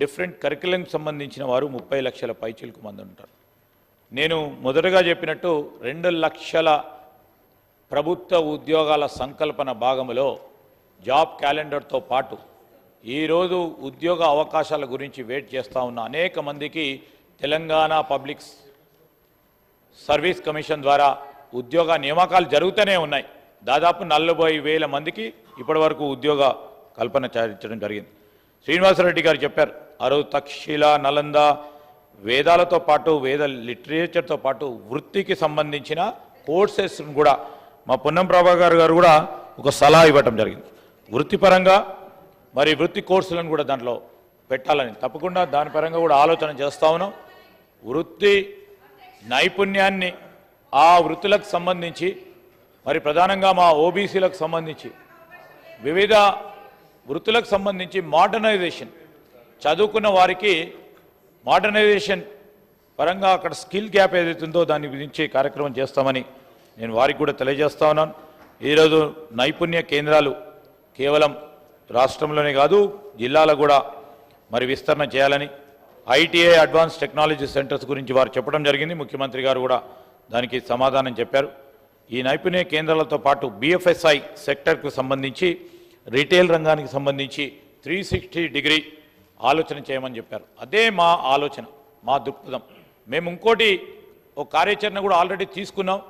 Different కరికులంకి సంబంధించిన వారు ముప్పై లక్షల పైచీలకు మంది ఉంటారు. నేను మొదటగా చెప్పినట్టు రెండు లక్షల ప్రభుత్వ ఉద్యోగాల సంకల్పన భాగంలో జాబ్ క్యాలెండర్తో పాటు ఈరోజు ఉద్యోగ అవకాశాల గురించి వెయిట్ చేస్తూ ఉన్న అనేక మందికి తెలంగాణ పబ్లిక్ సర్వీస్ కమిషన్ ద్వారా ఉద్యోగ నియామకాలు జరుగుతూనే ఉన్నాయి. దాదాపు నలభై వేల మందికి ఇప్పటివరకు ఉద్యోగ కల్పన చేయించడం జరిగింది. శ్రీనివాసరెడ్డి గారు చెప్పారు. ఆ రోజు నలంద వేదాలతో పాటు వేద లిటరేచర్తో పాటు వృత్తికి సంబంధించిన కోర్సెస్ను కూడా మా పొన్నం ప్రభాకర్ గారు కూడా ఒక సలహా ఇవ్వటం జరిగింది. వృత్తిపరంగా మరి వృత్తి కోర్సులను కూడా దాంట్లో పెట్టాలని. తప్పకుండా దాని పరంగా కూడా ఆలోచన చేస్తా ఉన్నాం. వృత్తి నైపుణ్యాన్ని ఆ వృత్తులకు సంబంధించి మరి ప్రధానంగా మా ఓబీసీలకు సంబంధించి వివిధ వృత్తులకు సంబంధించి మోడర్నైజేషన్. చదువుకున్న వారికి మోడర్నైజేషన్ పరంగా అక్కడ స్కిల్ గ్యాప్ ఏదైతుందో దాని గురించి కార్యక్రమం చేస్తామని నేను వారికి కూడా తెలియజేస్తా ఉన్నాను. ఈరోజు నైపుణ్య కేంద్రాలు కేవలం రాష్ట్రంలోనే కాదు జిల్లాలో కూడా మరి విస్తరణ చేయాలని ఐటీఐ అడ్వాన్స్ టెక్నాలజీ సెంటర్స్ గురించి వారు చెప్పడం జరిగింది. ముఖ్యమంత్రి గారు కూడా దానికి సమాధానం చెప్పారు. ఈ నైపుణ్య కేంద్రాలతో పాటు బిఎఫ్ఎస్ఐ సెక్టర్కు సంబంధించి రీటైల్ రంగానికి సంబంధించి త్రీ సిక్స్టీ డిగ్రీ ఆలోచన చేయమని చెప్పారు. అదే మా ఆలోచన మా దృక్పథం. మేము ఇంకోటి ఒక కార్యాచరణ కూడా ఆల్రెడీ తీసుకున్నాం.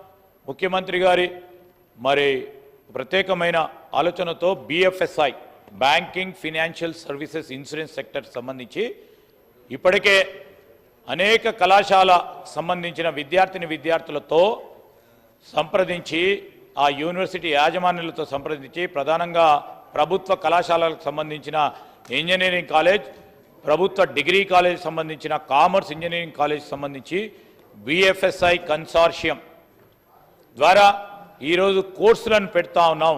ముఖ్యమంత్రి గారి మరి ప్రత్యేకమైన ఆలోచనతో BFSI banking financial services insurance sector సంబంధించి ఇప్పటికే అనేక కళాశాల సంబంధించిన విద్యార్థిని విద్యార్థులతో సంప్రదించి ఆ యూనివర్సిటీ యాజమాన్యులతో సంప్రదించి ప్రధానంగా ప్రభుత్వ కళాశాలలకు సంబంధించిన ఇంజనీరింగ్ కాలేజ్ ప్రభుత్వ డిగ్రీ కాలేజ్ సంబంధించిన కామర్స్ ఇంజనీరింగ్ కాలేజ్ సంబంధించి బిఎఫ్ఎస్ఐ కన్సార్షియం ద్వారా ఈరోజు కోర్సులను పెడతా ఉన్నాం.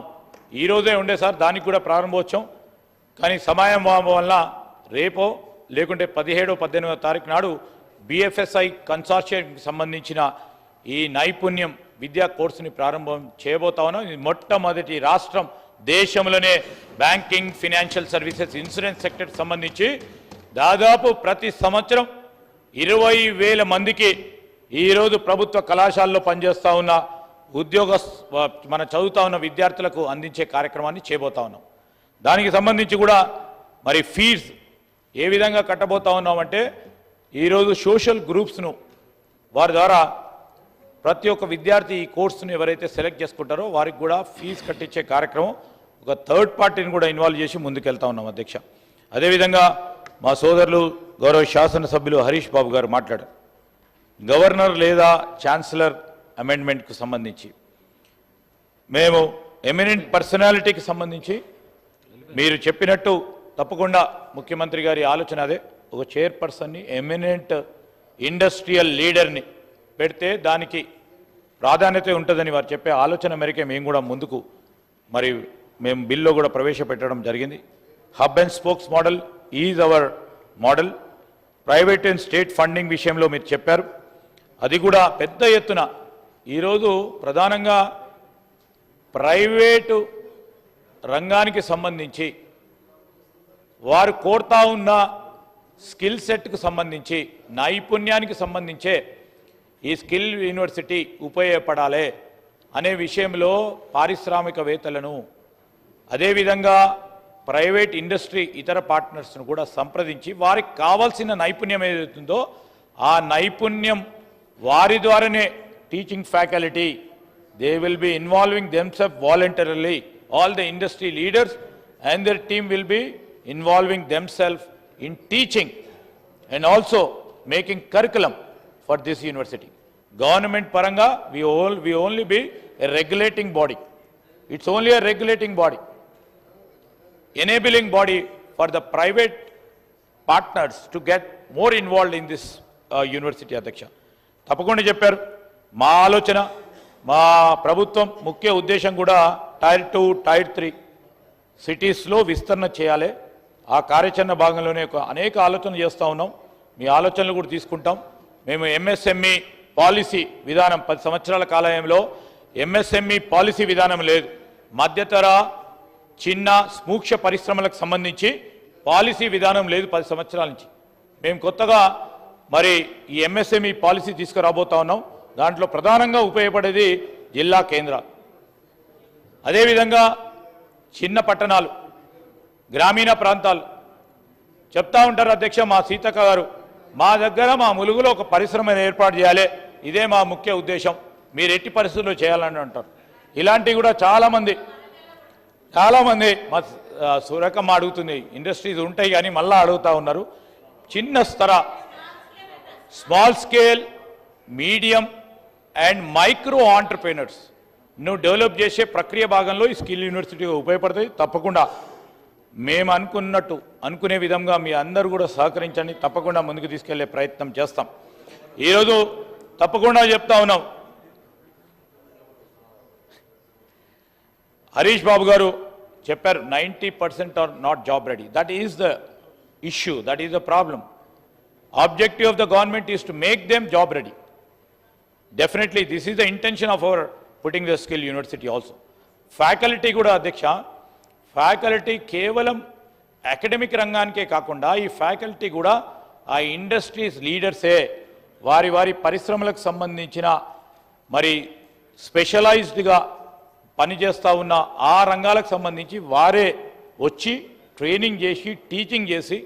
ఈరోజే ఉండే సార్ దానికి కూడా ప్రారంభోత్సవం. కానీ సమయం వల్ల రేపో లేకుంటే పదిహేడో పద్దెనిమిదో తారీఖు నాడు బిఎఫ్ఎస్ఐ కన్సార్షియంకి సంబంధించిన ఈ నైపుణ్యం విద్యా కోర్సుని ప్రారంభం చేయబోతా ఉన్నాం. ఇది మొట్టమొదటి రాష్ట్రం దేశంలోనే banking financial services insurance sector సంబంధించి దాదాపు ప్రతి సంవత్సరం ఇరవై వేల మందికి ఈరోజు ప్రభుత్వ కళాశాలలో పనిచేస్తూ ఉన్న ఉద్యోగ మన చదువుతా ఉన్న విద్యార్థులకు అందించే కార్యక్రమాన్ని చేయబోతా ఉన్నాం. దానికి సంబంధించి కూడా మరి ఫీజ్ ఏ విధంగా కట్టబోతా ఉన్నామంటే ఈరోజు సోషల్ గ్రూప్స్ను వారి ద్వారా ప్రతి ఒక్క విద్యార్థి ఈ కోర్సును ఎవరైతే సెలెక్ట్ చేసుకుంటారో వారికి కూడా ఫీజు కట్టించే కార్యక్రమం ఒక థర్డ్ పార్టీని కూడా ఇన్వాల్వ్ చేసి ముందుకెళ్తా ఉన్నాం అధ్యక్ష. అదేవిధంగా మా సోదరులు గౌరవ శాసనసభ్యులు హరీష్ బాబు గారు మాట్లాడారు. గవర్నర్ లేదా ఛాన్సలర్ అమెండ్మెంట్కు సంబంధించి. మేము ఎమినెంట్ పర్సనాలిటీకి సంబంధించి మీరు చెప్పినట్టు తప్పకుండా ముఖ్యమంత్రి గారి ఆలోచన అదే. ఒక చైర్పర్సన్ని ఎమినెంట్ ఇండస్ట్రియల్ లీడర్ని పెడితే దానికి ప్రాధాన్యత ఉంటుందని వారు చెప్పే ఆలోచన మేరకే మేము కూడా ముందుకు మరి మేము బిల్లో కూడా ప్రవేశపెట్టడం జరిగింది. Hub and spokes model is our model private and state funding విషయంలో మీరు చెప్పారు. అది కూడా పెద్ద ఎత్తున ఈరోజు ప్రధానంగా ప్రైవేటు రంగానికి సంబంధించి వారు కోరుతా ఉన్న స్కిల్ సెట్కు సంబంధించి నైపుణ్యానికి సంబంధించే ఈ స్కిల్ యూనివర్సిటీ ఉపయోగపడాలి అనే విషయంలో పారిశ్రామికవేత్తలను అదేవిధంగా ప్రైవేట్ ఇండస్ట్రీ ఇతర పార్ట్నర్స్ను కూడా సంప్రదించి వారికి కావాల్సిన నైపుణ్యం ఏదైతుందో ఆ నైపుణ్యం వారి ద్వారానే teaching faculty they will be involving themselves voluntarily. All the industry leaders and their team will be involving themselves in teaching and also making curriculum for this university. Government పరంగా we own we only be a regulating body. It's only a regulating body. Enabling body for the private partners to get more involved in this uh, university అధ్యక్ష తప్పకుండా చెప్పారు. మా ఆలోచన మా ప్రభుత్వం ముఖ్య ఉద్దేశం కూడా టైర్ టూ టైర్ త్రీ సిటీస్లో విస్తరణ చేయాలి. ఆ కార్యాచరణ భాగంలోనే ఒక అనేక ఆలోచనలు చేస్తూ ఉన్నాం. మీ ఆలోచనలు కూడా తీసుకుంటాం. మేము ఎంఎస్ఎంఈ పాలసీ విధానం పది సంవత్సరాల కాలంలో ఎంఎస్ఎంఈ పాలసీ విధానం లేదు. మధ్యతర చిన్న స్మూక్ష పరిశ్రమలకు సంబంధించి పాలసీ విధానం లేదు పది సంవత్సరాల నుంచి. మేము కొత్తగా మరి ఈ ఎంఎస్ఎంఈ పాలసీ తీసుకురాబోతా ఉన్నాం. దాంట్లో ప్రధానంగా ఉపయోగపడేది జిల్లా కేంద్రాలు. అదేవిధంగా చిన్న పట్టణాలు గ్రామీణ ప్రాంతాలు. చెప్తా ఉంటారు అధ్యక్ష మా సీతక్క గారు మా దగ్గర మా ములుగులో ఒక పరిశ్రమ ఏర్పాటు చేయాలి. ఇదే మా ముఖ్య ఉద్దేశం. మీరు ఎట్టి పరిస్థితుల్లో చేయాలని అంటారు. ఇలాంటివి కూడా చాలామంది చాలామంది మా ఆ, అడుగుతుంది ఇండస్ట్రీస్ ఉంటాయి కానీ మళ్ళీ అడుగుతా ఉన్నారు. చిన్న స్థర small scale medium and micro entrepreneurs. నువ్వు డెవలప్ చేసే ప్రక్రియ భాగంలో ఈ స్కిల్ యూనివర్సిటీ ఉపయోగపడుతుంది. తప్పకుండా మేము అనుకున్నట్టు అనుకునే విధంగా మీ అందరూ కూడా సహకరించండి. తప్పకుండా ముందుకు తీసుకెళ్ళే ప్రయత్నం చేస్తాం. ఈరోజు తప్పకుండా చెప్తా ఉన్నాం. హరీష్ బాబు గారు చెప్పారు ninety percent are not job ready. That is the issue that is the problem objective of the government is to make them job ready definitely this is the intention of our putting the skill university also faculty కూడా అధ్యక్ష faculty కేవలం academic రంగానికే కాకుండా ఈ faculty కూడా ఆ industries లీడర్సే వారి వారి పరిశ్రమలకు సంబంధించిన మరి స్పెషలైజ్డ్గా పనిచేస్తూ ఉన్న ఆ రంగాలకు సంబంధించి వారే వచ్చి ట్రైనింగ్ చేసి టీచింగ్ చేసి